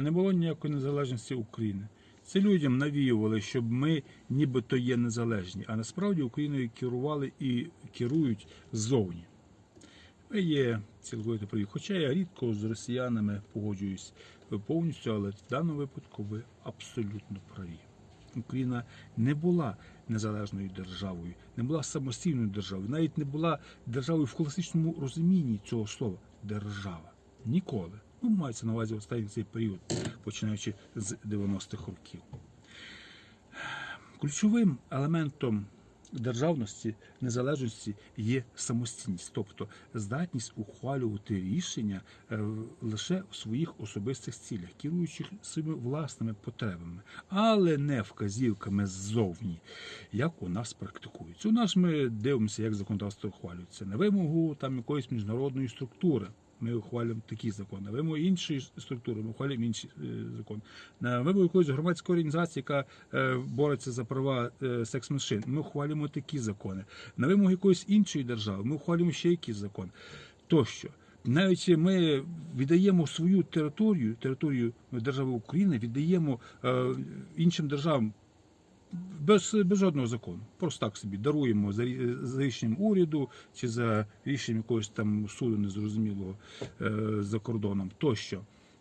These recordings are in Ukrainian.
Не було ніякої незалежності України. Це людям навіювали, щоб ми нібито є незалежні, а насправді Україною керували і керують ззовні. Ви є цілковито праві. Хоча я рідко з росіянами погоджуюсь повністю, але в даному випадку ви абсолютно праві. Україна не була незалежною державою, не була самостійною державою, навіть не була державою в класичному розумінні цього слова держава. Ніколи. Ну, мається на увазі останній цей період, починаючи з 90-х років. Ключовим елементом державності, незалежності є самостійність, тобто здатність ухвалювати рішення е, лише в своїх особистих цілях, керуючи своїми власними потребами, але не вказівками ззовні, як у нас практикується. У нас ми дивимося, як законодавство ухвалюється на вимогу там якоїсь міжнародної структури. Ми ухвалюємо такі закони. На вимогу іншої структури ми ухвалюємо інші е, закони. На вимогу якоїсь громадської організації, яка е, бореться за права е, секс-меншин, ми ухвалюємо такі закони. На вимогу якоїсь іншої держави ми ухвалюємо ще якийсь закон. Тощо. Навіть ми віддаємо свою територію, територію держави України, віддаємо е, іншим державам без, без жодного закону. Просто так собі даруємо за, за рішенням уряду чи за рішенням якогось там суду незрозумілого е, за кордоном тощо.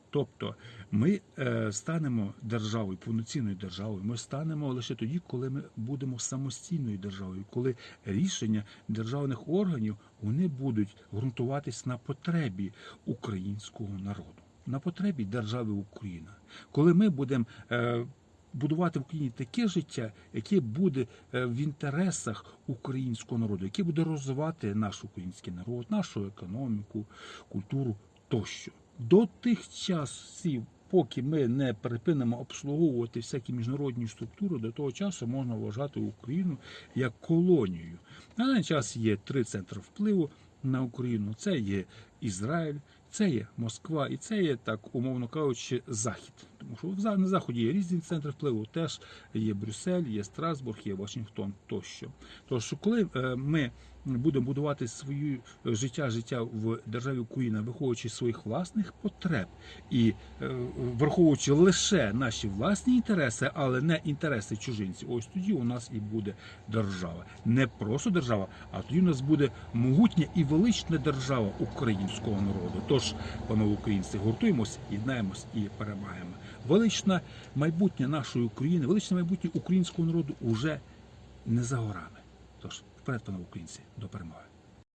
Тобто ми е, станемо державою, повноцінною державою. Ми станемо лише тоді, коли ми будемо самостійною державою, коли рішення державних органів вони будуть ґрунтуватись на потребі українського народу, на потребі держави Україна. Коли ми будемо е, будувати в Україні таке життя, яке буде е, в інтересах українського народу, яке буде розвивати наш український народ, нашу економіку, культуру тощо. До тих часів, поки ми не припинимо обслуговувати всякі міжнародні структури, до того часу можна вважати Україну як колонію. На даний час є три центри впливу на Україну: це є Ізраїль, це є Москва, і це є так, умовно кажучи, Захід. Тому що на заході є різні центри впливу. Теж є Брюссель, є Страсбург, є Вашингтон тощо. Тож, коли е, ми будемо будувати своє життя, життя в державі Україна, виходячи з своїх власних потреб і е, враховуючи лише наші власні інтереси, але не інтереси чужинців, ось тоді у нас і буде держава. Не просто держава, а тоді у нас буде могутня і велична держава українського народу. Тож, панове українці, гуртуємось, єднаємось і перемагаємо. Величне майбутнє нашої України, величне майбутнє українського народу уже не за горами. Тож, вперед, панове українці, до перемоги.